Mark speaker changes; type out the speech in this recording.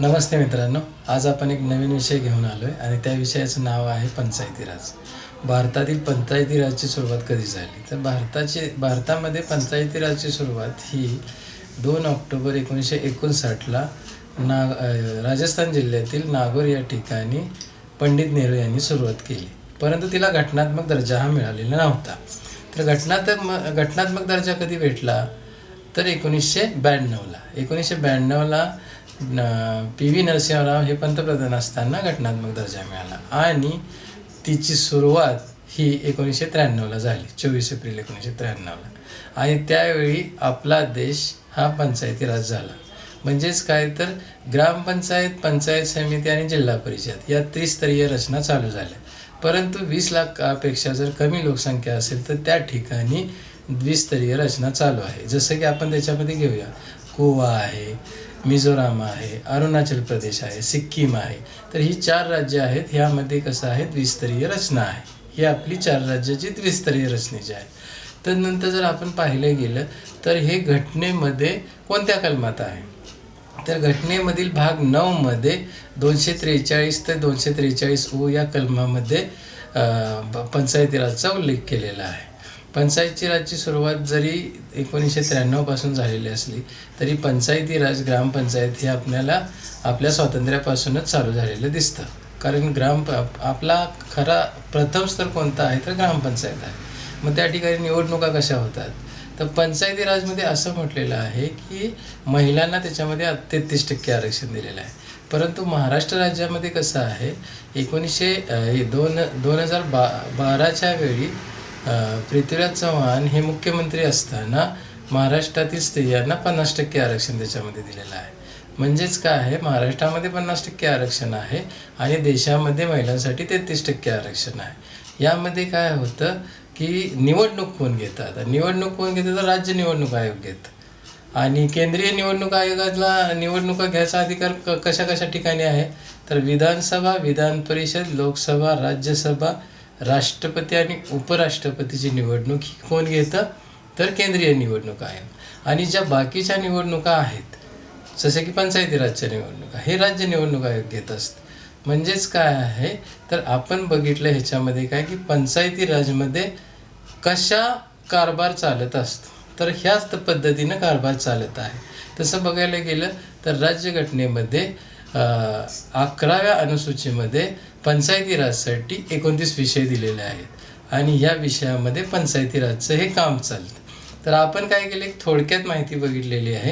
Speaker 1: नमस्ते मित्रांनो आज आपण एक नवीन विषय घेऊन आलो आहे आणि त्या विषयाचं नाव आहे पंचायती राज. भारतातील पंचायती राजची सुरुवात कधी झाली? तर भारताची भारतामध्ये पंचायती राजची सुरुवात ही दोन ऑक्टोबर एकोणीसशे एकोणसाठला नाग राजस्थान जिल्ह्यातील नागोर या ठिकाणी पंडित नेहरू यांनी सुरुवात केली. परंतु तिला घटनात्मक दर्जा हा मिळालेला नव्हता. तर घटनात्मक घटनात्मक दर्जा कधी भेटला? तर एकोणीसशे ब्याण्णवला. एकोणीसशे ब्याण्णवला पी व्ही नरसिंहराव हे पंतप्रधान असताना घटनात्मक दर्जा मिळाला. आणि तिची सुरुवात ही एकोणीसशे त्र्याण्णवला झाली चोवीस एप्रिल एकोणीसशे त्र्याण्णवला. आणि त्यावेळी आपला देश हा पंचायती राज झाला. म्हणजेच काय तर ग्रामपंचायत पंचायत समिती आणि जिल्हा परिषद या त्रिस्तरीय रचना चालू झाल्या. परंतु वीस लाखापेक्षा जर कमी लोकसंख्या असेल तर त्या ठिकाणी द्विस्तरीय रचना चालू आहे. जसं की आपण त्याच्यामध्ये घेऊया. गोवा आहे मिझोराम आहे अरुणाचल प्रदेश आहे सिक्कीम आहे. तर ही चार राज्य आहेत ह्यामध्ये कसं आहे द्विस्तरीय रचना आहे. ही आपली चार राज्याची द्विस्तरीय रचनेची आहे. तर नंतर जर आपण पाहिलं गेलं तर हे घटनेमध्ये कोणत्या कलमात आहे? तर घटनेमधील भाग नऊमध्ये दोनशे त्रेचाळीस ते दोनशे त्रेचाळीस ओ या कलमामध्ये पंचायती राजचा उल्लेख केलेला आहे. पंचायती राजची सुरुवात जरी एकोणीसशे त्र्याण्णवपासून झालेली असली तरी पंचायती राज ग्रामपंचायत हे आपल्याला आपल्या स्वातंत्र्यापासूनच चालू झालेलं दिसतं. कारण ग्राम आपला खरा प्रथम स्तर कोणता आहे? तर ग्रामपंचायत आहे. मग त्या ठिकाणी निवडणुका कशा होतात? तर पंचायती राजमध्ये असं म्हटलेलं आहे की महिलांना त्याच्यामध्ये तेहतीस टक्के आरक्षण दिलेलं आहे. परंतु महाराष्ट्र राज्यामध्ये कसं आहे? एकोणीसशे दोन दोन हजार बा बाराच्या वेळी पृथ्वीराज चव्हाण हे मुख्यमंत्री असताना महाराष्ट्रातील स्त्रियांना पन्नास टक्के आरक्षण त्याच्यामध्ये दिलेलं आहे. म्हणजेच काय आहे? महाराष्ट्रामध्ये पन्नास टक्के आरक्षण आहे आणि देशामध्ये महिलांसाठी तेहतीस टक्के आरक्षण आहे. यामध्ये काय होतं की निवडणूक कोण घेतात? निवडणूक कोण घेतं? तर राज्य निवडणूक आयोग घेतं. आणि केंद्रीय निवडणूक आयोगाला निवडणुका घ्यायचा अधिकार क कशा कशा ठिकाणी आहे? तर विधानसभा विधान परिषद लोकसभा राज्यसभा राष्ट्रपती आणि उपराष्ट्रपतीची निवडणूक ही कोण घेतं? तर केंद्रीय निवडणूक आहेत आणि ज्या बाकीच्या निवडणुका आहेत जसे की पंचायती राज्य निवडणुका हे राज्य निवडणूक आयोग घेत असतं. म्हणजेच काय आहे? तर आपण बघितलं ह्याच्यामध्ये काय की पंचायती राजमध्ये कशा कारभार चालत असतो? तर ह्याच पद्धतीनं कारभार चालत आहे. तसं बघायला गेलं तर राज्यघटनेमध्ये अकराव्या अनुसूचीमध्ये पंचायती राजसाठी एकोणतीस विषय दिलेले आहेत. आणि या विषयामध्ये पंचायती राजचं हे काम चालतं. तर आपण काय केलं? एक थोडक्यात माहिती बघितलेली आहे.